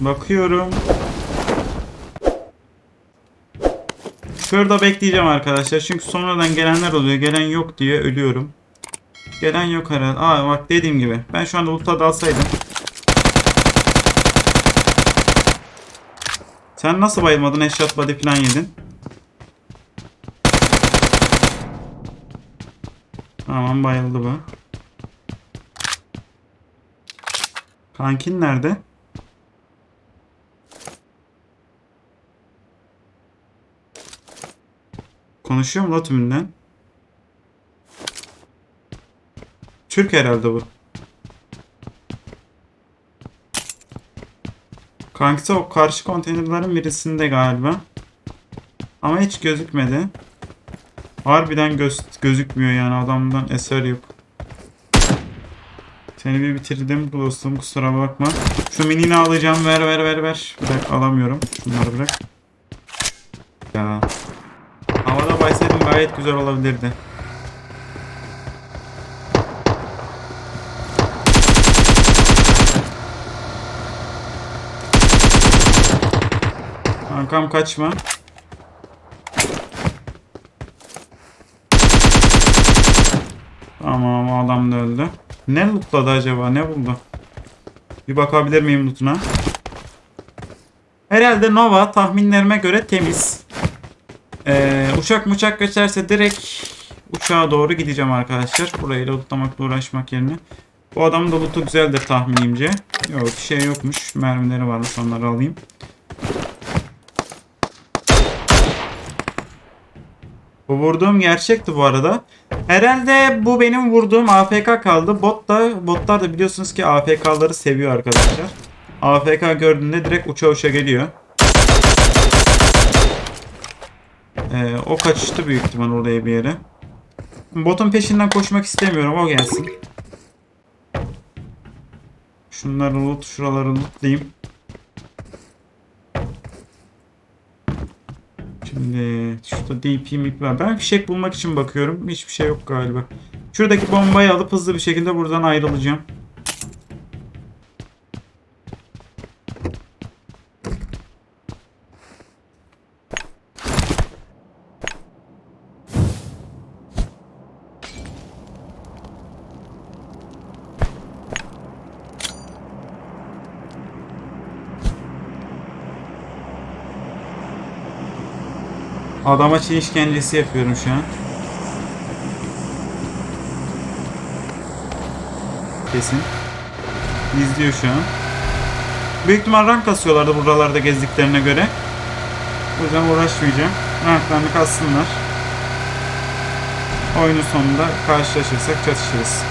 Bakıyorum. Şurada bekleyeceğim arkadaşlar. Çünkü sonradan gelenler oluyor. Gelen yok diye ölüyorum. Gelen yok herhalde. Aa bak dediğim gibi. Ben şu anda ulta dalsaydım. Sen nasıl bayılmadın? Headshot body falan yedin. Tamam bayıldı bu. Kankin nerede? Konuşuyor mu la tümünden? Türk herhalde bu. Kankisi o karşı konteynerlerin birisinde galiba. Ama hiç gözükmedi. Harbiden göz, gözükmüyor yani adamdan eser yok. Seni bir bitirdim dostum kusura bakma. Şu minini alacağım ver ver ver ver. Bırak alamıyorum. Şunları bırak. Ya. Gayet güzel olabilirdi. Kankam kaçma. Tamam adam da öldü. Ne lootladı acaba? Ne buldu? Bir bakabilir miyim lootuna? Herhalde Nova tahminlerime göre temiz. Ee, uçak muçak geçerse direkt uçağa doğru gideceğim arkadaşlar. Burayı lootlamakla uğraşmak yerine. Bu adamın da lootu güzeldir tahminimce. Yok bir şey yokmuş. Mermileri varmış onları alayım. Bu vurduğum gerçekti bu arada. Herhalde bu benim vurduğum AFK kaldı. Bot da botlar da biliyorsunuz ki AFK'ları seviyor arkadaşlar. AFK gördüğünde direkt uça uça geliyor. Ee, o kaçıştı büyük ihtimal oraya bir yere. Botun peşinden koşmak istemiyorum. O gelsin. Şunları loot, şuraları lootlayayım. Şimdi şurada DP mip var. Ben fişek bulmak için bakıyorum. Hiçbir şey yok galiba. Şuradaki bombayı alıp hızlı bir şekilde buradan ayrılacağım. Adama çiğ işkencesi yapıyorum şu an. Kesin. İzliyor şu an. Büyük ihtimal rank kasıyorlardı buralarda gezdiklerine göre. O yüzden uğraşmayacağım. Ranklarını kassınlar. Oyunun sonunda karşılaşırsak çatışırız.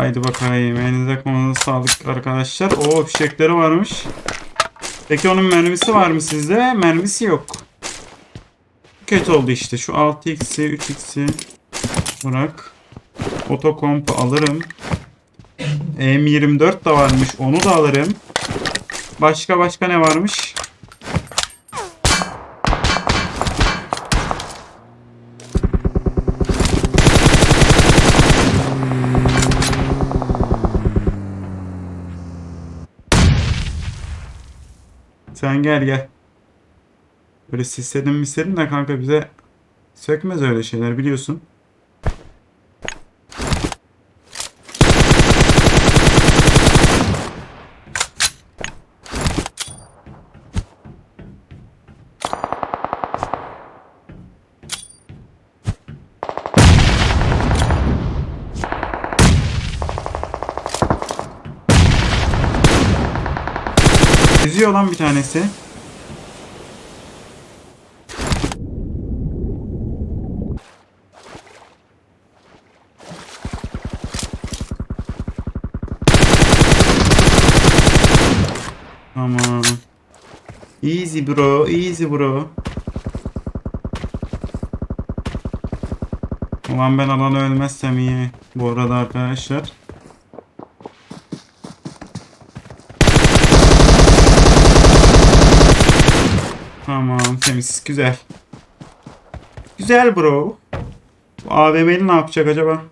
Haydi bakayım. Elinize kolunuza sağlık arkadaşlar. Oo fişekleri varmış. Peki onun mermisi var mı sizde? Mermisi yok. Kötü oldu işte. Şu 6x'i 3x'i bırak. Otokompu alırım. M24 da varmış. Onu da alırım. Başka başka ne varmış? Sen gel gel. Böyle sisledim misledim de kanka bize sökmez öyle şeyler biliyorsun. Geziyor lan bir tanesi. Tamam. Easy bro, easy bro. Ulan ben alana ölmezsem iyi. Bu arada arkadaşlar. Tamam temiz güzel. Güzel bro. Bu AVM'li ne yapacak acaba?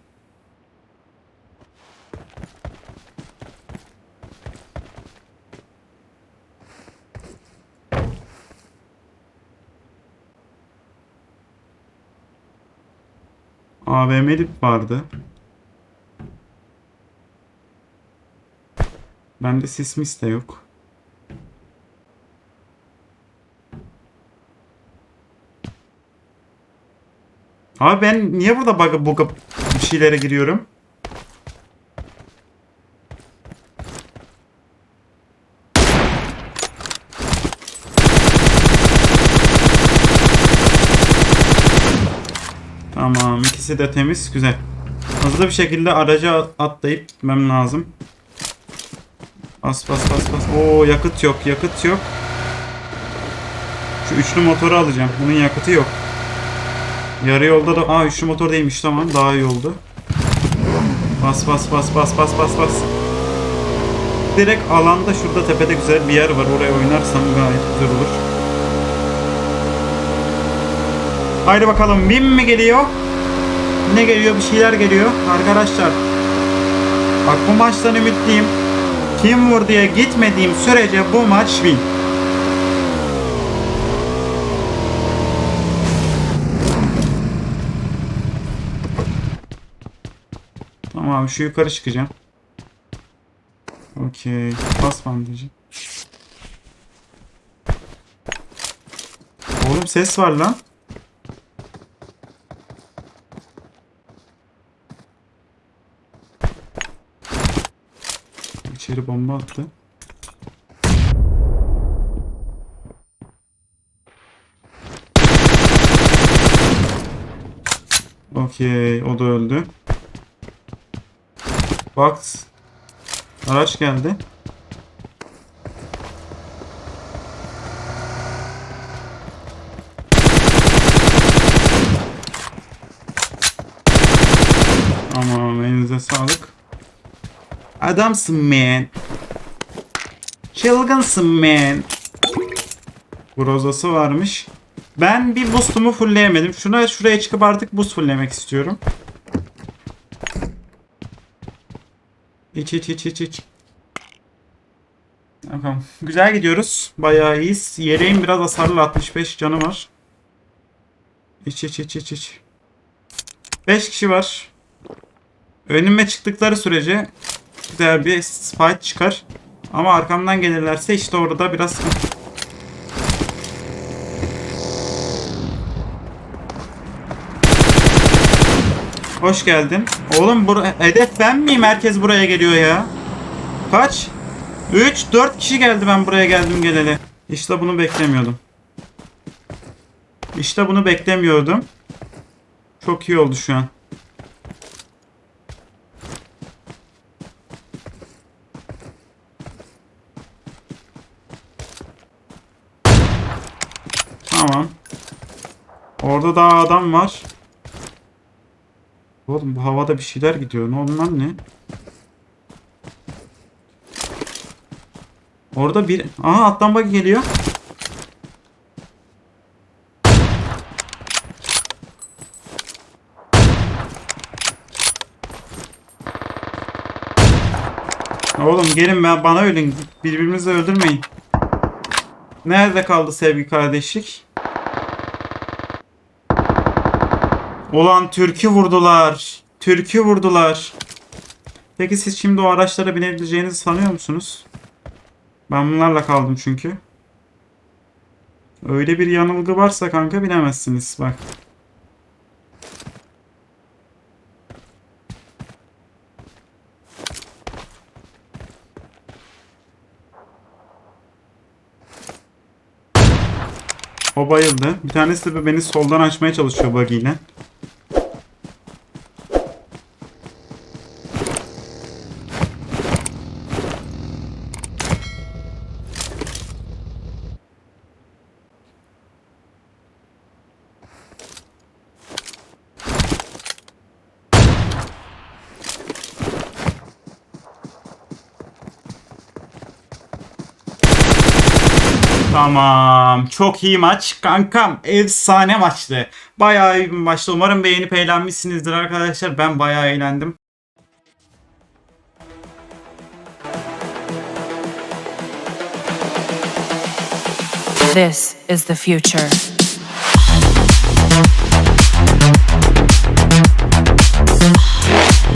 AVM'li vardı. Bende sismis de yok. Abi ben niye burada bug, bug bir şeylere giriyorum? Tamam ikisi de temiz güzel. Hızlı bir şekilde araca atlayıp gitmem lazım. Bas bas bas bas. Oo yakıt yok yakıt yok. Şu üçlü motoru alacağım. Bunun yakıtı yok. Yarı yolda da... Aa üçlü motor değilmiş tamam daha iyi oldu. Bas bas bas bas bas bas bas. Direkt alanda şurada tepede güzel bir yer var. Oraya oynarsam gayet güzel olur. Haydi bakalım bin mi geliyor? Ne geliyor? Bir şeyler geliyor. Arkadaşlar. Bak bu maçtan ümitliyim. Kim vur diye gitmediğim sürece bu maç win. Tamam şu yukarı çıkacağım. Okey. Bas bandajı. Oğlum ses var lan. İçeri bomba attı. Okey, o da öldü. Box. Araç geldi. Ama elinize sağlık. Adamsın man. Çılgınsın man. Grozası varmış. Ben bir boost'umu fullleyemedim. Şuna şuraya çıkıp artık boost fulllemek istiyorum. İç iç iç iç iç. Bakalım. Güzel gidiyoruz. Bayağı iyiyiz. Yeleğim biraz hasarlı 65 canı var. İç iç iç iç iç. 5 kişi var. Önüme çıktıkları sürece güzel bir fight çıkar. Ama arkamdan gelirlerse işte orada biraz Hoş geldin. Oğlum bur hedef ben miyim? Herkes buraya geliyor ya. Kaç? 3 4 kişi geldi ben buraya geldim geleli. İşte bunu beklemiyordum. İşte bunu beklemiyordum. Çok iyi oldu şu an. Tamam. Orada daha adam var. Oğlum bu havada bir şeyler gidiyor. Ne onlar ne? Orada bir... Aha attan bak geliyor. Oğlum gelin ben bana ölün. Birbirinizi öldürmeyin. Nerede kaldı sevgi kardeşlik? Ulan türkü vurdular. Türkü vurdular. Peki siz şimdi o araçlara binebileceğinizi sanıyor musunuz? Ben bunlarla kaldım çünkü. Öyle bir yanılgı varsa kanka binemezsiniz bak. O bayıldı. Bir tanesi de beni soldan açmaya çalışıyor buggy ile. Tamam. Çok iyi maç. Kankam efsane maçtı. Bayağı iyi bir maçtı. Umarım beğenip eğlenmişsinizdir arkadaşlar. Ben bayağı eğlendim. This is the future.